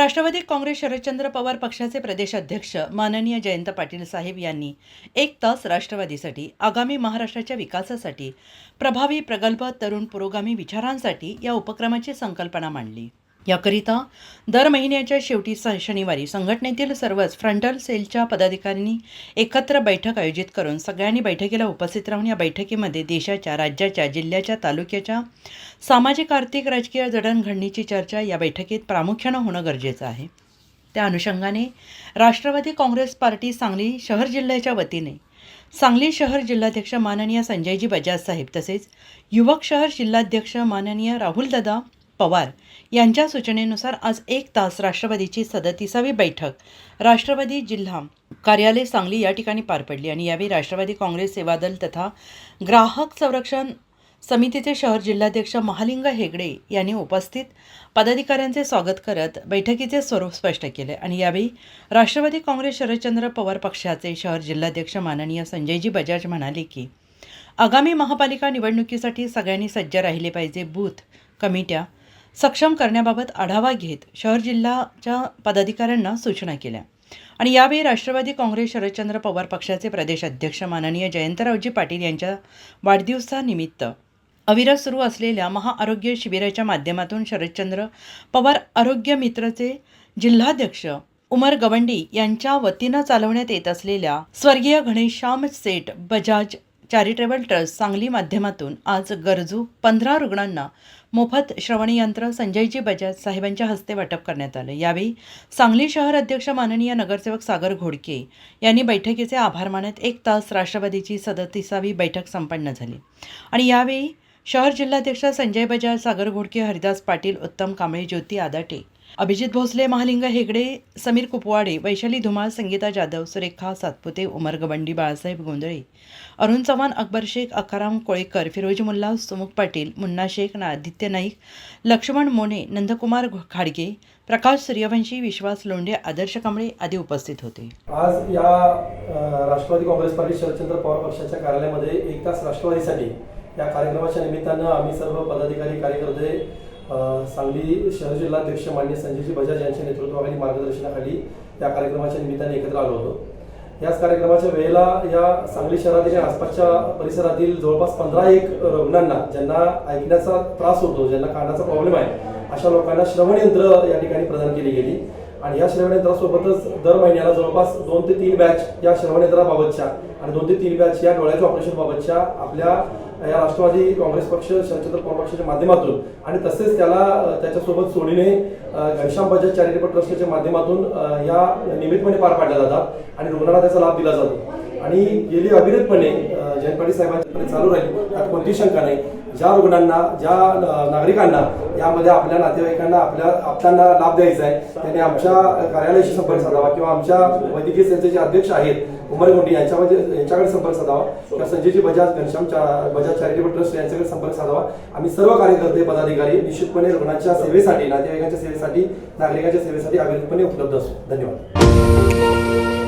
राष्ट्रवादी काँग्रेस शरदचंद्र पवार पक्षाचे प्रदेशाध्यक्ष माननीय जयंत पाटील साहेब यांनी एक तास राष्ट्रवादीसाठी आगामी महाराष्ट्राच्या विकासासाठी प्रभावी प्रगल्भ तरुण पुरोगामी विचारांसाठी या उपक्रमाची संकल्पना मांडली. याकरिता दर महिन्याच्या शेवटी स शनिवारी संघटनेतील सर्वच फ्रंटल सेलच्या पदाधिकाऱ्यांनी एकत्र बैठक आयोजित करून सगळ्यांनी बैठकीला उपस्थित राहून या बैठकीमध्ये देशाच्या राज्याच्या जिल्ह्याच्या तालुक्याच्या सामाजिक आर्थिक राजकीय जडणघडणीची चर्चा या बैठकीत प्रामुख्यानं होणं गरजेचं आहे. त्या अनुषंगाने राष्ट्रवादी काँग्रेस पार्टी सांगली शहर जिल्ह्याच्या वतीने सांगली शहर जिल्हाध्यक्ष माननीय संजयजी बजाज साहेब तसेच युवक शहर जिल्हाध्यक्ष माननीय राहुलदादा पवार यांच्या सूचनेनुसार आज एक तास राष्ट्रवादीची सदतीसावी बैठक. राष्ट्रवादी जिल्हा कार्यालय सांगली या ठिकाणी पार पडली आणि यावेळी राष्ट्रवादी काँग्रेस सेवा दल तथा ग्राहक संरक्षण समितीचे शहर जिल्हाध्यक्ष महालिंग हेगडे यांनी उपस्थित पदाधिकाऱ्यांचे स्वागत करत बैठकीचे स्वरूप स्पष्ट केले आणि यावेळी राष्ट्रवादी काँग्रेस शरदचंद्र पवार पक्षाचे शहर जिल्हाध्यक्ष माननीय संजयजी बजाज म्हणाले की आगामी महापालिका निवडणुकीसाठी सगळ्यांनी सज्ज राहिले पाहिजे बूथ कमिट्या सक्षम करण्याबाबत आढावा घेत शहर जिल्ह्याच्या पदाधिकाऱ्यांना सूचना केल्या. आणि यावेळी राष्ट्रवादी काँग्रेस शरदचंद्र पवार पक्षाचे प्रदेश अध्यक्ष माननीय जयंतरावजी पाटील यांच्या वाढदिवसानिमित्त अविरत सुरू असलेल्या महाआरोग्य शिबिराच्या माध्यमातून शरदचंद्र पवार आरोग्य मित्रचे जिल्हाध्यक्ष उमर गवंडी यांच्या वतीनं चालवण्यात येत असलेल्या स्वर्गीय घनश्याम सेठ बजाज चॅरिटेबल ट्रस्ट सांगली माध्यमातून आज गरजू पंधरा रुग्णांना मोफत श्रवणयंत्र संजयजी बजाज साहेबांच्या हस्ते वाटप करण्यात आलं. यावेळी सांगली शहर अध्यक्ष माननीय नगरसेवक सागर घोडके यांनी बैठकीचे आभार मानत एक तास राष्ट्रवादीची सदतीसावी बैठक संपन्न झाली. आणि यावेळी शहर जिल्हाध्यक्ष संजय बजाज सागर घोडके हरिदास पाटील उत्तम कांबळे ज्योती आदाटे अभिजित भोसले महालिंग हेगडे समीर कुपवाडे वैशाली धुमाळ संगीता जाधव सुरेखा सातपुते उमर गबंडी बाळासाहेब गोंधळे अरुण चव्हाण अकबर शेख अकाराम कोळेकर फिरोज मुल्ला सुमुख पाटील मुन्ना शेख आदित्य नाईक लक्ष्मण मोने नंदकुमार खाडगे प्रकाश सूर्यवंशी विश्वास लोंढे आदर्श कांबळे आदी उपस्थित होते. आज या राष्ट्रवादी काँग्रेस पार्टी शरदचंद्र पवार पक्षाच्या कार्यालयामध्ये एक तास राष्ट्रवादीसाठी या कार्यक्रमाच्या निमित्तानं आम्ही सर्व पदाधिकारी कार्यकर्ते सांगली शहर जिल्हाध्यक्ष मान्य संजयजी बजाज यांच्या नेतृत्वाखाली मार्गदर्शनाखाली या कार्यक्रमाच्या निमित्ताने एकत्र आलो होतो. याच कार्यक्रमाच्या वेळेला या सांगली शहरातील आणि आसपासच्या परिसरातील जवळपास पंधरा एक रुग्णांना ज्यांना ऐकण्याचा त्रास होतो ज्यांना कानाचा प्रॉब्लेम आहे अशा लोकांना श्रवण यंत्र या ठिकाणी प्रदान केली गेली. आणि या श्रवणयंत्रासोबतच दर महिन्याला जवळपास दोन ते तीन बॅच या श्रवणयंत्राबाबतच्या आणि दोन ते तीन बॅच या डोळ्याच्या ऑपरेशनबाबतच्या आपल्या या राष्ट्रवादी काँग्रेस पक्ष शरदचंद्र पवार पक्षाच्या माध्यमातून आणि तसेच त्याला त्याच्यासोबत सोडीने घनश्याम बजाज चॅरिटेबल ट्रस्टच्या माध्यमातून या नियमितपणे पार पाडल्या जातात आणि रुग्णांना त्याचा लाभ दिला जातो. आणि गेली अविरतपणे जयंत पाटील साहेबांच्याकडे चालू राहील. त्यात कोणतीही शंका नाही. ज्या रुग्णांना ज्या नागरिकांना यामध्ये आपल्या नातेवाईकांना आपल्या आपल्याला लाभ द्यायचा आहे त्यांनी आमच्या कार्यालयाशी संपर्क साधावा किंवा आमच्या वैद्यकीय संस्थेचे अध्यक्ष आहेत उमर गोंडी यांच्यामध्ये यांच्याकडे संपर्क साधावा. किंवा संजयजी बजाज घनश्याम बजाज चॅरिटेबल ट्रस्ट यांच्याकडे संपर्क साधावा. आम्ही सर्व कार्यकर्ते पदाधिकारी निश्चितपणे रुग्णांच्या सेवेसाठी नातेवाईकांच्या सेवेसाठी नागरिकांच्या सेवेसाठी अविरतपणे उपलब्ध असू. धन्यवाद.